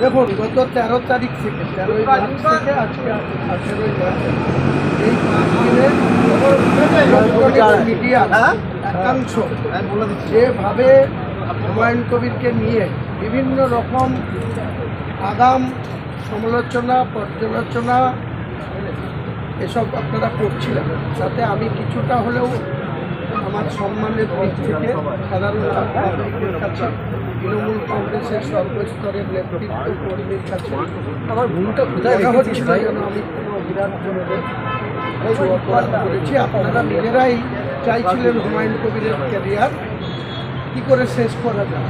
দেখুন গত তেরো তারিখ থেকে তেরোই মার্চ থেকে আজকে আঠেরোই মার্চ এই পাঁচ দিনে মিডিয়া একাংশ যেভাবে হুমায়ুন কবিরকে নিয়ে বিভিন্ন রকম আগাম সমালোচনা পর্যালোচনা এসব আপনারা করছিলেন। তাতে আমি কিছুটা হলেও আমার সম্মানের দিক থেকে সাধারণ নাগরিকদের কাছে তৃণমূল কংগ্রেসের সর্বস্তরের নেতৃত্ব কর্মীর কাছে আমার ভুলটা কোথায় হচ্ছিল যেন আমি কোনো বিরাট কিছু অপরাধ করেছি। আপনারা নিজেরাই চাইছিলেন হুমায়ুন কবিরের ক্যারিয়ার। কী করে শেষ করা যায়?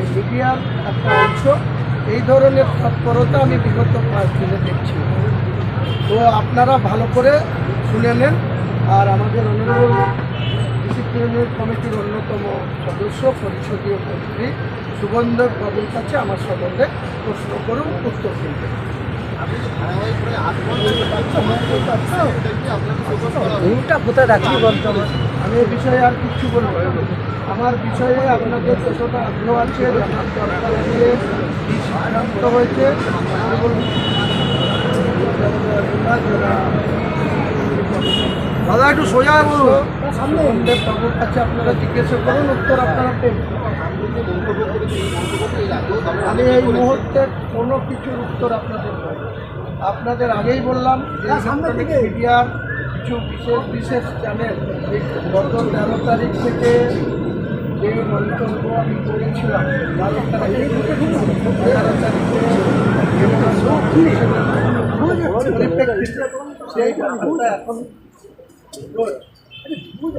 এই মিডিয়ার একটা অংশ এই ধরনের তৎপরতা আমি বিগত পাঁচ দিনে দেখছি। তো আপনারা ভালো করে শুনে নেন। আর আমাদের অনারেবল ডিসিপ্লিনারি কমিটির অন্যতম সদস্য পরিষদীয় মন্ত্রী সুগন্ধ বাবুর কাছে আমার সম্বন্ধে প্রশ্ন করুন উত্তর দিন। ভুলটা কোথায় রাখি বলতো আমি এ বিষয়ে আর কিছু বলব। আমার বিষয়ে আপনাদের যতটা আগ্রহ আছে জানার দরকার আছে সিদ্ধান্ত হয়েছে। আমি বলব দাদা একটু সোজা বলুন। সন্দীপ কাছে আপনারা জিজ্ঞাসা করুন উত্তর আপনারা আমি এই মুহূর্তে কোনো কিছুর উত্তর আপনাদের আপনাদের আগেই বললাম মিডিয়ার কিছু বিশেষ বিশেষ চ্যানেল গত তেরো তারিখ থেকে যে মন্তব্য আমি করেছিলাম বারো তারিখে সেই এখন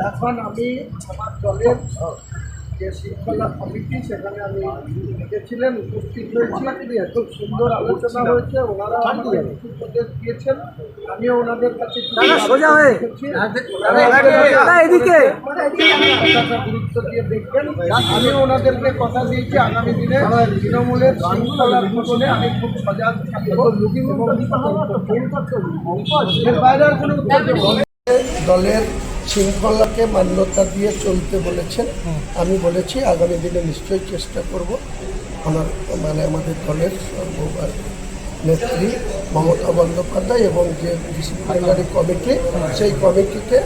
এখন আমি আমার দলের যে শৃঙ্খলা কমিটি সেখানে আমি দেখেছিলেন উপস্থিত খুব সুন্দর আলোচনা হয়েছে ওনারা উপদেশ দিয়েছেন আমিও ওনাদের কাছে গুরুত্ব দিয়ে দেখবেন আমিও ওনাদেরকে কথা দিয়েছি আগামী দিনে তৃণমূলের শৃঙ্খলার পিছনে আমি খুব সজাগ থাকব। বাইরে আর কোনো। দলের শৃঙ্খলাকে মান্যতা দিয়ে চলতে বলেছেন। আমি বলেছি আগামী দিনে নিশ্চয়ই চেষ্টা করব। আমার মানে আমাদের দলের সর্ববার নেত্রী মমতা বন্দ্যোপাধ্যায় এবং যে ডিসিপ্লিনারি কমিটি সেই কমিটিকে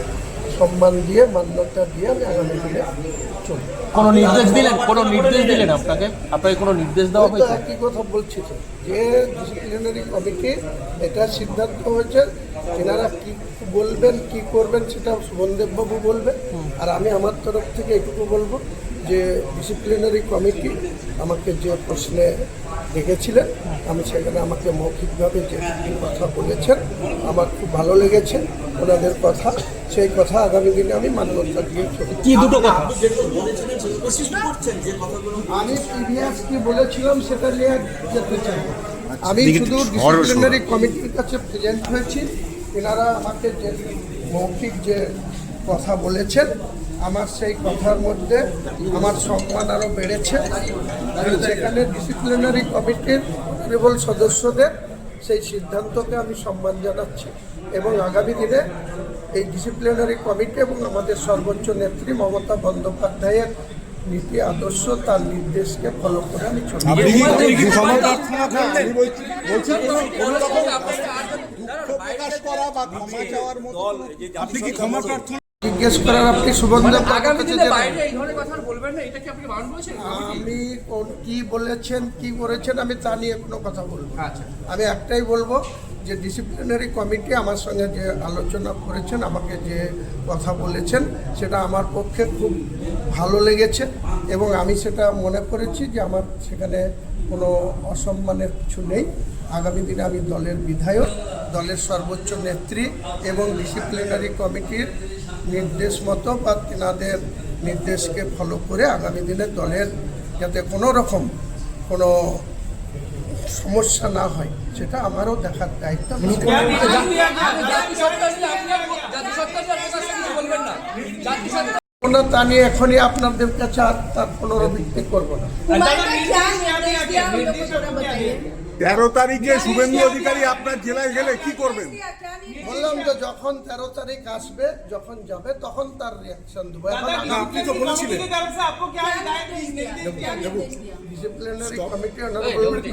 সম্মান দিয়ে মান্যতা দিয়ে আমি আগামী দিনে চলব। কোনো নির্দেশ দিলেন? কোনো নির্দেশ দিলেন আপনাকে? আপনাকে কোনো নির্দেশ দেওয়া হয়েছে? একই কথা বলছি যে ডিসিপ্লিনারি কমিটি এটা সিদ্ধান্ত হয়েছে এনারা কি বলবেন কি করবেন সেটা সুবনদেববাবু বলবেন আর আমি আমার তরফ থেকে এটুকু বলব যে ডিসিপ্লিনারি কমিটি আমাকে যে প্রশ্নে ডেকেছিলেন আমি সেখানে আমাকে মৌখিকভাবে যে কথা বলেছেন আমার খুব ভালো লেগেছে ওনাদের কথা। সেই কথা আগামী দিনে আমি মান্যতা দিয়ে কি দুটো কথা? আমি প্রিভিয়াস কি বলেছিলাম সেটা নিয়ে যেতে চাই। আমি শুধু ডিসিপ্লিনারি কমিটির কাছে প্রেজেন্ট হয়েছি। এনারা আমাকে যে মৌখিক যে কথা বলেছেন, আমার সেই কথার মধ্যে আমার সম্মান আরও বেড়েছে। সেখানে ডিসিপ্লিনারি কমিটির কেবল সদস্যদের সেই সিদ্ধান্তকে আমি সম্মান জানাচ্ছি এবং আগামী দিনে এই ডিসিপ্লিনারি কমিটি এবং আমাদের সর্বোচ্চ নেত্রী মমতা বন্দ্যোপাধ্যায়ের নীতি আদর্শ তার নির্দেশকে ফলো করে আমি চলি আপনি কি ক্ষমা প্রার্থনা জিজ্ঞেস করার আপনি সুবন্ধ আগামী দিনে বাইরে এই ধরনের কথা বলবেন না এটা কি আপনি বারণ করেছেন? আমি কোন- কি বলেছেন কি করেছেন আমি তা নিয়ে কোনো কথা বলব আচ্ছা। আমি একটাই বলব যে ডিসিপ্লিনারি কমিটি আমার সঙ্গে যে আলোচনা করেছেন আমাকে যে কথা বলেছেন সেটা আমার পক্ষে খুব ভালো লেগেছে এবং আমি সেটা মনে করেছি যে আমার সেখানে কোনো অসম্মানের কিছু নেই। আগামী দিনে আমি দলের বিধায়ক দলের সর্বোচ্চ নেত্রী এবং ডিসিপ্লিনারি কমিটির নির্দেশ মতো বা তেনাদের নির্দেশকে ফলো করে আগামী দিনে দলের যাতে কোনো রকম কোনো সমস্যা না হয় সেটা আমারও দেখার দায়িত্ব। তা নিয়ে এখনই আপনাদের কাছে আর তার পুনরাবৃত্তি করব না। তেরো তারিখে শুভেন্দু অধিকারী আপনার জেলায় গেলে কি করবেন? বললাম যে যখন তেরো তারিখ আসবে যখন যাবে তখন তার রিয়াকশন দেবো। আপনি তো বলেছিলেন। Disciplinary committee